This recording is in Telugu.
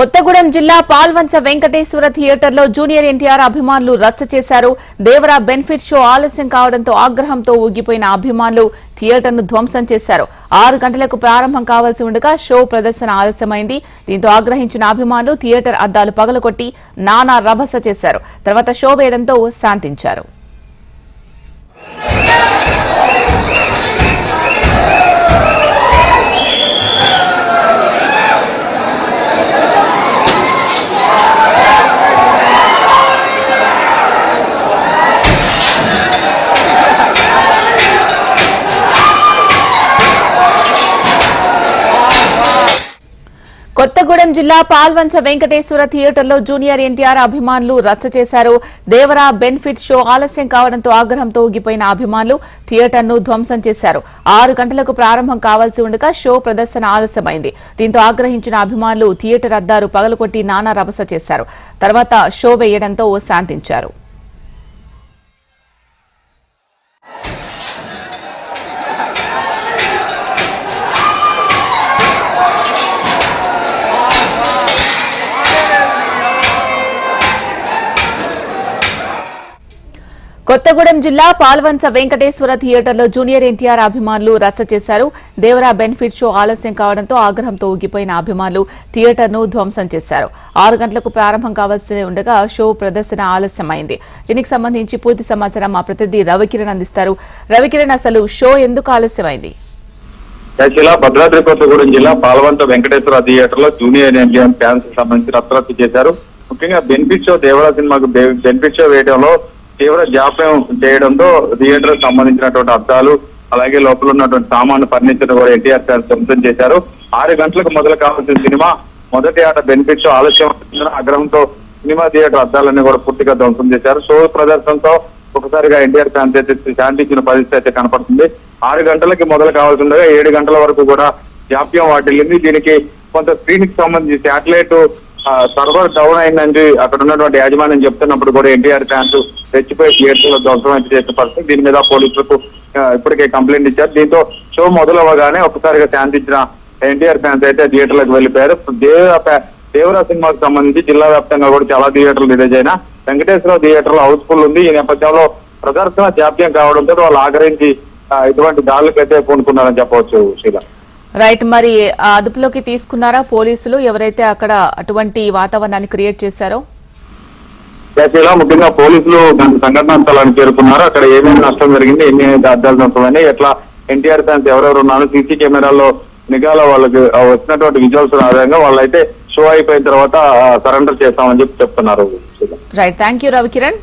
కొత్తగూడెం జిల్లా పాల్వంచ వెంకటేశ్వర థియేటర్లో జూనియర్ ఎన్టీఆర్ అభిమానులు రచ్చ చేశారు. దేవరా బెనిఫిట్ షో ఆలస్యం కావడంతో ఆగ్రహంతో ఊగిపోయిన అభిమానులు థియేటర్ను ధ్వంసం చేశారు. ఆరు గంటలకు ప్రారంభం కావాల్సి ఉండగా షో ప్రదర్శన ఆలస్యమైంది. దీంతో ఆగ్రహించిన అభిమానులు థియేటర్ అద్దాలు పగలగొట్టి నానా రభస చేశారు. తర్వాత షో వేయడంతో శాంతించారు. కొత్తగూడెం జిల్లా పాల్వంచ వెంకటేశ్వర థియేటర్లో జూనియర్ ఎన్టీఆర్ అభిమానులు రచ్చ చేశారు. దేవరా బెనిఫిట్ షో ఆలస్యం కావడంతో ఆగ్రహంతో ఊగిపోయిన అభిమానులు థియేటర్ను ధ్వంసం చేశారు. ఆరు గంటలకు ప్రారంభం కావాల్సి ఉండగా షో ప్రదర్శన ఆలస్యమైంది. దీంతో ఆగ్రహించిన అభిమానులు థియేటర్ అద్దారు పగలకొట్టి నానా రభస చేశారు. తర్వాత షో వేయడంతో శాంతించారు. కొత్తగూడెం జిల్లా పాల్వంచ వెంకటేశ్వర థియేటర్లో జూనియర్ ఎన్టీఆర్ అభిమానులు రచ్చ చేశారు. దేవరా బెనిఫిట్ షో ఆలస్యం కావడంతో ఆగ్రహంతో ఊగిపోయిన అభిమానులు థియేటర్ను ధ్వంసం చేశారు. ఆరు గంటలకు ప్రారంభం కావాల్సి ఉండగా షో ప్రదర్శన ఆలస్యమైంది. దీనికి సంబంధించి పూర్తి సమాచారం మా ప్రతినిధి రవికిరణ్ అందిస్తారు. రవికిరణ్ అసలు షో ఎందుకు ఆలస్యమైంది? జిల్లా భద్రాద్రి కొత్తగూడెం జిల్లా పాల్వంత వెంకటేశ్వర థియేటర్లో జూనియర్ ఎన్టీఆర్ ఫ్యాన్స్ సంబంధించి రచ్చరచ్చ చేశారు. ముఖ్యంగా బెనిఫిట్ షో దేవరా సినిమాకు బెనిఫిట్ షో వేయడంలో తీవ్ర జాప్యం చేయడంతో థియేటర్ సంబంధించినటువంటి అద్దాలు అలాగే లోపల ఉన్నటువంటి సామాన్లు ఫర్నిచర్ కూడా ఎన్టీఆర్ సార్ ధ్వంసం చేశారు. ఆరు గంటలకు మొదలు కావాల్సిన సినిమా మొదటి ఆట బెనిఫిట్ ఆలస్యం ఆగ్రహంతో సినిమా థియేటర్ అద్దాలన్నీ కూడా పూర్తిగా ధ్వంసం చేశారు. షో ప్రదర్శనతో ఒకసారిగా ఎన్టీఆర్ ఫ్యాన్స్ అయితే శాంతించిన పరిస్థితి అయితే కనపడుతుంది. ఆరు గంటలకి మొదలు కావాల్సి ఏడు గంటల వరకు కూడా జాప్యం వాటిల్లింది. దీనికి కొంత స్క్రీన్కి సంబంధించి శాటిలైట్ సర్వర్ డౌన్ అయిందండి. అక్కడ ఉన్నటువంటి యాజమాన్యం చెప్తున్నప్పుడు కూడా ఎన్టీఆర్ ఫ్యాన్స్ తెచ్చిపోయి థియేటర్ ధ్వంసం అయితే చేసిన పరిస్థితి. దీని మీద పోలీసులకు ఇప్పటికే కంప్లైంట్ ఇచ్చారు. దీంతో షో మొదలవగానే ఒక్కసారిగా శాంతించిన ఎన్టీఆర్ ఫ్యాన్స్ అయితే థియేటర్లకు వెళ్ళిపోయారు. దేవ దేవర సినిమాకు సంబంధించి జిల్లా వ్యాప్తంగా కూడా చాలా థియేటర్లు రిలీజ్ అయినా వెంకటేశ్వర థియేటర్లో హౌస్ఫుల్ ఉంది. ఈ నేపథ్యంలో ప్రదర్శన జాప్యం కావడంతో వాళ్ళు ఆగ్రహించి ఇటువంటి ఇటువంటి దాడులకైతే పూనుకున్నారని చెప్పవచ్చు శీల. రైట్ మరి ఆ అదుపులోకి తీసుకున్నారా పోలీసులు? ఎవరైతే అక్కడ అటువంటి వాతావరణాన్ని క్రియేట్ చేశారో? ముఖ్యంగా పోలీసులు దాని సంఘటనా స్థలానికి చేరుకున్నారు. అక్కడ ఏమేమి నష్టం జరిగింది ఎన్ని అద్దాలు నష్టమని ఎట్లా ఎన్టీఆర్ ఫ్యాన్స్ ఎవరెవరు ఉన్నారు సీసీ కెమెరాల్లో నిఘాలో వాళ్ళకి వచ్చినటువంటి విజువల్స్ ఆధారంగా వాళ్ళైతే షో అయిపోయిన తర్వాత సరెండర్ చేస్తామని చెప్పి చెప్తున్నారు. Right thank you Ravikiran.